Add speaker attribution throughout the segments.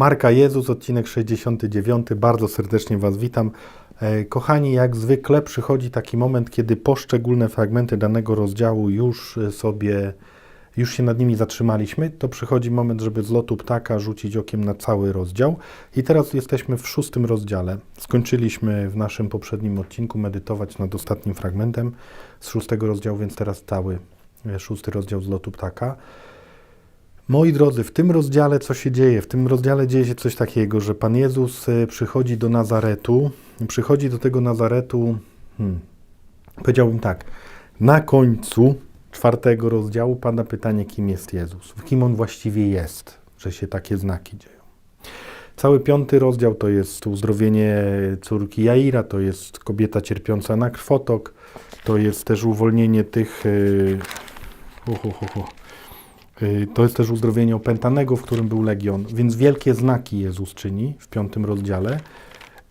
Speaker 1: Marka Jezus, odcinek 69. Bardzo serdecznie Was witam. E, Kochani, jak zwykle przychodzi taki moment, kiedy poszczególne fragmenty danego rozdziału już sobie, już się nad nimi zatrzymaliśmy. To przychodzi moment, żeby z lotu ptaka rzucić okiem na cały rozdział. I teraz jesteśmy w szóstym rozdziale. Skończyliśmy w naszym poprzednim odcinku medytować nad ostatnim fragmentem z szóstego rozdziału, więc teraz cały e, szósty rozdział z lotu ptaka. Moi drodzy, w tym rozdziale co się dzieje? W tym rozdziale dzieje się coś takiego, że Pan Jezus e, przychodzi do Nazaretu, przychodzi do tego Nazaretu, hmm, powiedziałbym tak, na końcu czwartego rozdziału pada pytanie, kim jest Jezus, kim On właściwie jest, że się takie znaki dzieją. Cały piąty rozdział to jest uzdrowienie córki Jaira, to jest kobieta cierpiąca na krwotok, to jest też uwolnienie tych... Yy, uh, uh. Y, To jest też uzdrowienie opętanego, w którym był legion, więc wielkie znaki Jezus czyni w piątym rozdziale,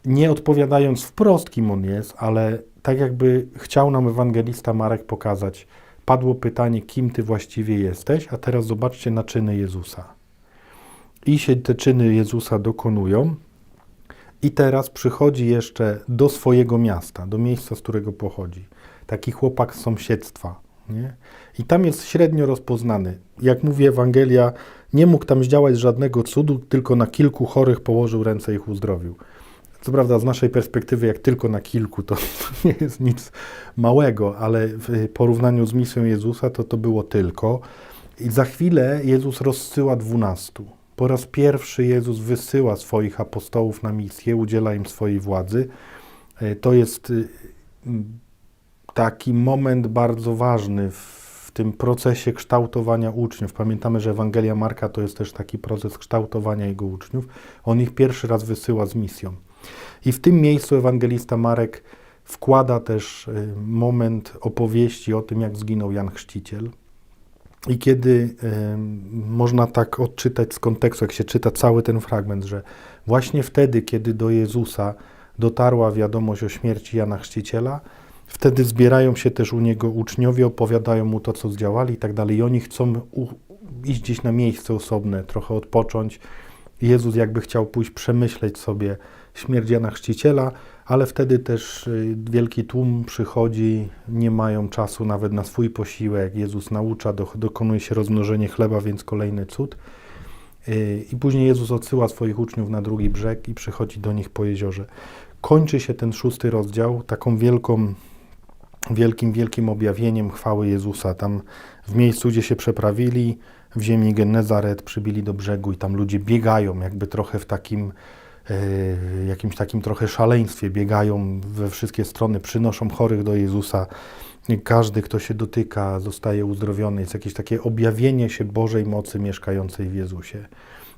Speaker 1: nie odpowiadając wprost, kim on jest, ale tak jakby chciał nam ewangelista Marek pokazać. Padło pytanie, kim ty właściwie jesteś, a teraz zobaczcie na czyny Jezusa. I się te czyny Jezusa dokonują, i teraz przychodzi jeszcze do swojego miasta, do miejsca, z którego pochodzi. Taki chłopak z sąsiedztwa. Nie? I tam jest średnio rozpoznany. Jak mówi Ewangelia, nie mógł tam zdziałać żadnego cudu, tylko na kilku chorych położył ręce i ich uzdrowił. Co prawda, z naszej perspektywy, jak tylko na kilku, to nie jest nic małego, ale w porównaniu z misją Jezusa, to to było tylko. I za chwilę Jezus rozsyła dwunastu. Po raz pierwszy Jezus wysyła swoich apostołów na misję, udziela im swojej władzy. E, To jest y, taki moment bardzo ważny w tym procesie kształtowania uczniów. Pamiętamy, że Ewangelia Marka to jest też taki proces kształtowania jego uczniów. On ich pierwszy raz wysyła z misją. I w tym miejscu ewangelista Marek wkłada też y, moment opowieści o tym, jak zginął Jan Chrzciciel. I kiedy y, można tak odczytać z kontekstu, jak się czyta cały ten fragment, że właśnie wtedy, kiedy do Jezusa dotarła wiadomość o śmierci Jana Chrzciciela, wtedy zbierają się też u niego uczniowie, opowiadają mu to, co zdziałali i tak dalej. I oni chcą iść gdzieś na miejsce osobne, trochę odpocząć. Jezus jakby chciał pójść przemyśleć sobie śmierć Jana Chrzciciela, ale wtedy też y, wielki tłum przychodzi, nie mają czasu nawet na swój posiłek. Jezus naucza, do, dokonuje się rozmnożenie chleba, więc kolejny cud. Y, I później Jezus odsyła swoich uczniów na drugi brzeg i przychodzi do nich po jeziorze. Kończy się ten szósty rozdział taką wielką, wielkim, wielkim objawieniem chwały Jezusa. Tam w miejscu, gdzie się przeprawili, w ziemi Genezaret, przybili do brzegu i tam ludzie biegają, jakby trochę w takim, e, jakimś takim trochę szaleństwie, biegają we wszystkie strony, przynoszą chorych do Jezusa. Każdy, kto się dotyka, zostaje uzdrowiony. Jest jakieś takie objawienie się Bożej mocy mieszkającej w Jezusie.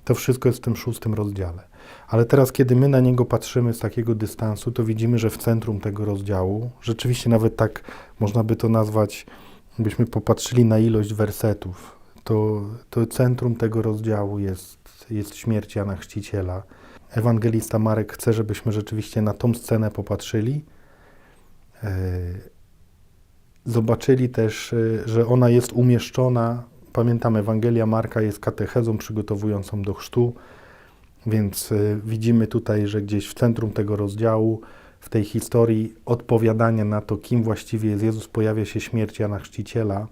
Speaker 1: To wszystko jest w tym szóstym rozdziale. Ale teraz, kiedy my na niego patrzymy z takiego dystansu, to widzimy, że w centrum tego rozdziału, rzeczywiście nawet tak można by to nazwać, byśmy popatrzyli na ilość wersetów, to, to centrum tego rozdziału jest, jest śmierć Jana Chrzciciela. Ewangelista Marek chce, żebyśmy rzeczywiście na tą scenę popatrzyli. E, Zobaczyli też, e, że ona jest umieszczona. Pamiętam, Ewangelia Marka jest katechezą przygotowującą do chrztu, więc y, widzimy tutaj, że gdzieś w centrum tego rozdziału, w tej historii odpowiadania na to, kim właściwie jest Jezus, pojawia się śmierć Jana Chrzciciela,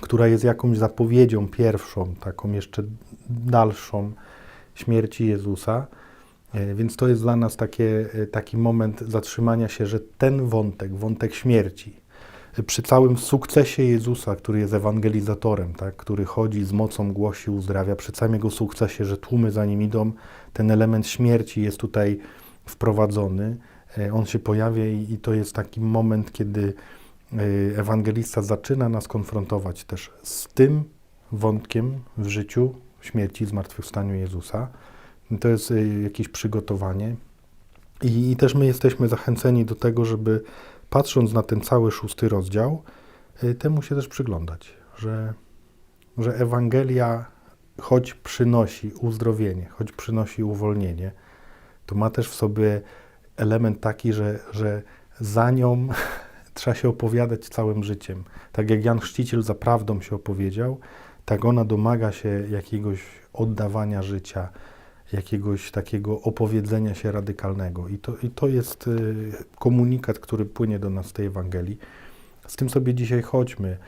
Speaker 1: która jest jakąś zapowiedzią pierwszą, taką jeszcze dalszą śmierci Jezusa. E, Więc to jest dla nas takie, e, taki moment zatrzymania się, że ten wątek, wątek śmierci, przy całym sukcesie Jezusa, który jest ewangelizatorem, tak, który chodzi z mocą, głosi, uzdrawia, przy całym jego sukcesie, że tłumy za nim idą, ten element śmierci jest tutaj wprowadzony. E, On się pojawia i, to jest taki moment, kiedy e, ewangelista zaczyna nas konfrontować też z tym wątkiem w życiu śmierci, zmartwychwstaniu Jezusa. To jest e, jakieś przygotowanie. I, I też my jesteśmy zachęceni do tego, żeby patrząc na ten cały szósty rozdział, y, temu się też przyglądać, że, że Ewangelia, choć przynosi uzdrowienie, choć przynosi uwolnienie, to ma też w sobie element taki, że, że za nią trzeba się opowiadać całym życiem. Tak jak Jan Chrzciciel za prawdą się opowiedział, tak ona domaga się jakiegoś oddawania życia, jakiegoś takiego opowiedzenia się radykalnego. I to, i to jest y, komunikat, który płynie do nas z tej Ewangelii. Z tym sobie dzisiaj chodźmy.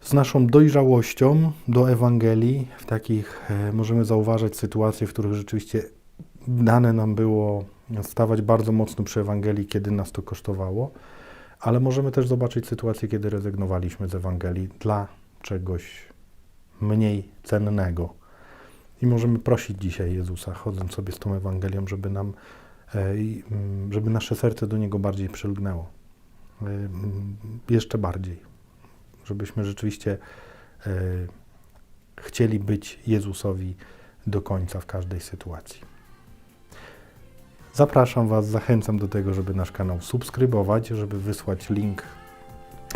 Speaker 1: Z naszą dojrzałością do Ewangelii, w takich e, możemy zauważać sytuacje, w których rzeczywiście dane nam było stawać bardzo mocno przy Ewangelii, kiedy nas to kosztowało, ale możemy też zobaczyć sytuację, kiedy rezygnowaliśmy z Ewangelii dla czegoś mniej cennego. I możemy prosić dzisiaj Jezusa, chodząc sobie z tą Ewangelią, żeby nam, e, mm, żeby nasze serce do Niego bardziej przylgnęło. E, mm, Jeszcze bardziej. Żebyśmy rzeczywiście e, chcieli być Jezusowi do końca w każdej sytuacji. Zapraszam Was, zachęcam do tego, żeby nasz kanał subskrybować, żeby wysłać link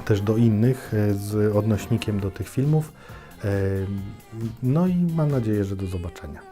Speaker 1: też do innych z odnośnikiem do tych filmów. No i mam nadzieję, że do zobaczenia.